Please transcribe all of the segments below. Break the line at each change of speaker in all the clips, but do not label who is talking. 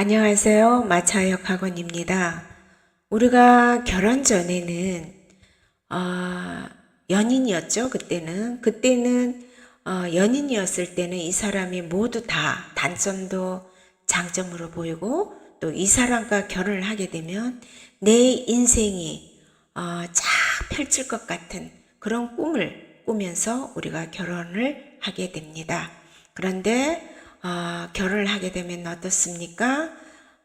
안녕하세요. 마차역 학원입니다. 우리가 결혼 전에는 어, 연인이었죠. 그때는 그때는 어, 연인이었을 때는 이 사람이 모두 다 단점도 장점으로 보이고 또 이 사람과 결혼을 하게 되면 내 인생이 어, 쫙 펼칠 것 같은 그런 꿈을 꾸면서 우리가 결혼을 하게 됩니다. 그런데 어, 결혼을 하게 되면 어떻습니까?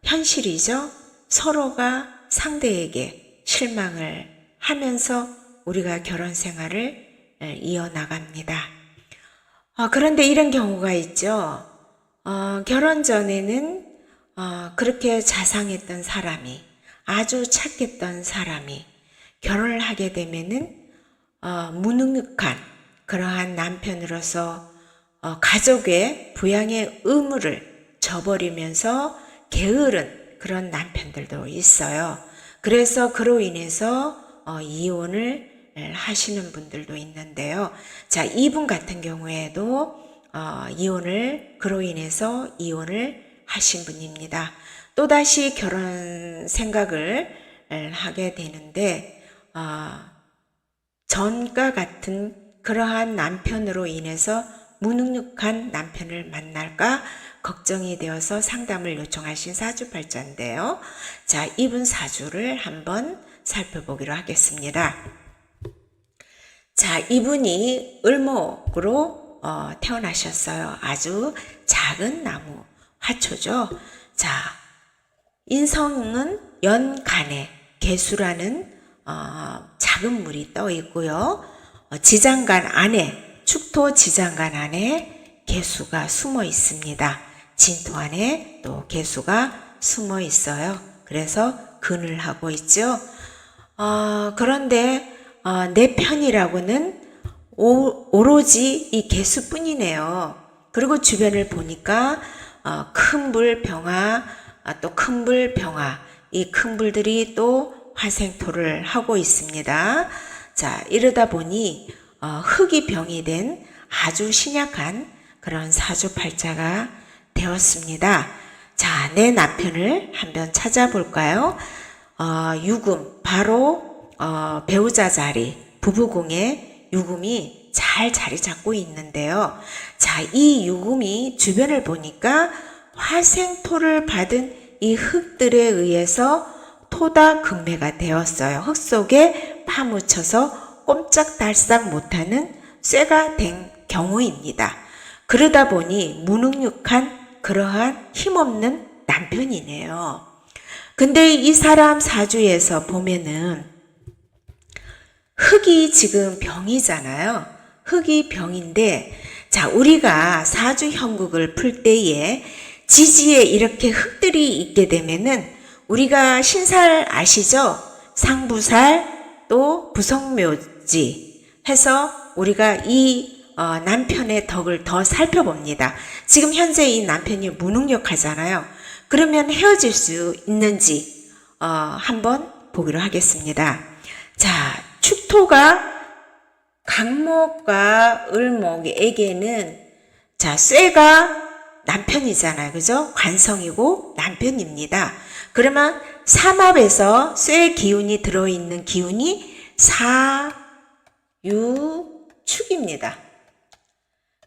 현실이죠. 서로가 상대에게 실망을 하면서 우리가 결혼 생활을 에, 이어나갑니다. 어, 그런데 이런 경우가 있죠. 어, 결혼 전에는 어, 그렇게 자상했던 사람이 아주 착했던 사람이 결혼을 하게 되면은 어, 무능력한 그러한 남편으로서 어, 가족의 부양의 의무를 저버리면서 게으른 그런 남편들도 있어요. 그래서 그로 인해서 어, 이혼을 하시는 분들도 있는데요. 자, 이분 같은 경우에도 어, 이혼을 그로 인해서 이혼을 하신 분입니다. 또다시 결혼 생각을 하게 되는데 어, 전과 같은 그러한 남편으로 인해서 무능력한 남편을 만날까 걱정이 되어서 상담을 요청하신 사주팔자인데요. 자, 이분 사주를 한번 살펴보기로 하겠습니다. 자, 이분이 을목으로 어, 태어나셨어요. 아주 작은 나무 화초죠. 자, 인성은 연간에 개수라는 어, 작은 물이 떠 있고요. 어, 지장간 안에 축토 지장간 안에 개수가 숨어 있습니다. 진토 안에 또 개수가 숨어 있어요. 그래서 근을 하고 있죠. 어, 그런데 어, 내 편이라고는 오, 오로지 이 개수뿐이네요. 그리고 주변을 보니까 어, 큰불 병화, 아, 또 큰불 병화, 이 큰 불들이 또 화생토를 하고 있습니다. 자, 이러다 보니 어, 흙이 병이 된 아주 신약한 그런 사주팔자가 되었습니다. 자, 내 남편을 한번 찾아볼까요? 어, 유금, 바로 어, 배우자 자리, 부부궁에 유금이 잘 자리 잡고 있는데요. 자, 이 유금이 주변을 보니까 화생토를 받은 이 흙들에 의해서 토다 극매가 되었어요. 흙 속에 파묻혀서 꼼짝달싹 못하는 쇠가 된 경우입니다. 그러다 보니 무능력한 그러한 힘없는 남편이네요. 근데 이 사람 사주에서 보면은 흙이 지금 병이잖아요. 흙이 병인데, 자, 우리가 사주 형국을 풀 때에 지지에 이렇게 흙들이 있게 되면은 우리가 신살 아시죠? 상부살 또 부성묘 지 해서 우리가 이 어, 남편의 덕을 더 살펴봅니다. 지금 현재 이 남편이 무능력하잖아요. 그러면 헤어질 수 있는지 어, 한번 보기로 하겠습니다. 자, 축토가 강목과 을목에게는 자, 쇠가 남편이잖아요. 그죠? 관성이고 남편입니다. 그러면 삼합에서 쇠 기운이 들어있는 기운이 사, 유, 축입니다.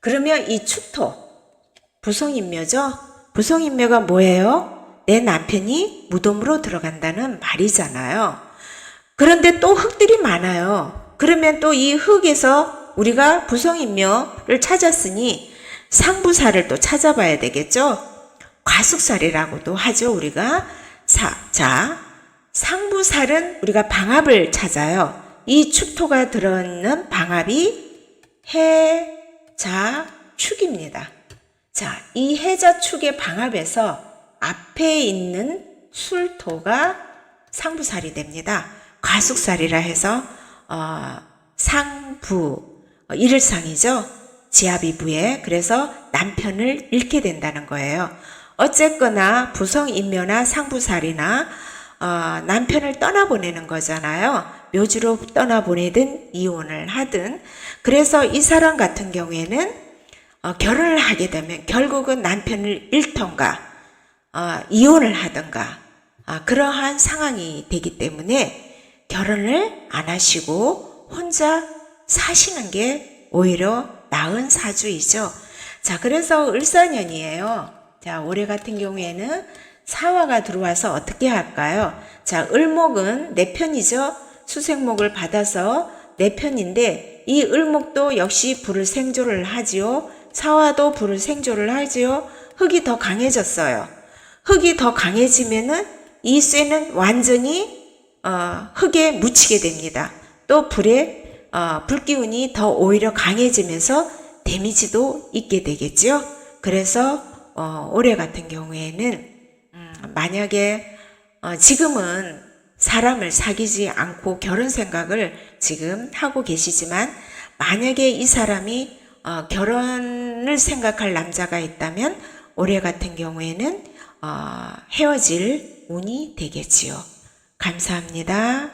그러면 이 축토, 부성인묘죠? 부성인묘가 뭐예요? 내 남편이 무덤으로 들어간다는 말이잖아요. 그런데 또 흙들이 많아요. 그러면 또 이 흙에서 우리가 부성인묘를 찾았으니 상부살을 또 찾아봐야 되겠죠? 과숙살이라고도 하죠, 우리가. 사, 자, 상부살은 우리가 방합을 찾아요. 이 축토가 들어있는 방합이 해, 자, 축입니다. 자, 이 해자 축의 방합에서 앞에 있는 술토가 상부살이 됩니다. 과숙살이라 해서 어, 상부 어, 일일상이죠. 지압이부에 그래서 남편을 잃게 된다는 거예요. 어쨌거나 부성인묘나 상부살이나 어, 남편을 떠나보내는 거잖아요. 묘지로 떠나보내든 이혼을 하든 그래서 이 사람 같은 경우에는 어, 결혼을 하게 되면 결국은 남편을 잃던가 어, 이혼을 하든가 아, 그러한 상황이 되기 때문에 결혼을 안 하시고 혼자 사시는 게 오히려 나은 사주이죠. 자, 그래서 을사년이에요. 자, 올해 같은 경우에는 사화가 들어와서 어떻게 할까요? 자, 을목은 내 편이죠. 수생목을 받아서 내 편인데 이 을목도 역시 불을 생조를 하지요. 사화도 불을 생조를 하지요. 흙이 더 강해졌어요. 흙이 더 강해지면은 이 쇠는 완전히 어, 흙에 묻히게 됩니다. 또 불에 어, 불기운이 더 오히려 강해지면서 데미지도 있게 되겠죠. 그래서 어, 올해 같은 경우에는 음, 만약에 어, 지금은 사람을 사귀지 않고 결혼 생각을 지금 하고 계시지만 만약에 이 사람이 어, 결혼을 생각할 남자가 있다면 올해 같은 경우에는 어, 헤어질 운이 되겠지요. 감사합니다.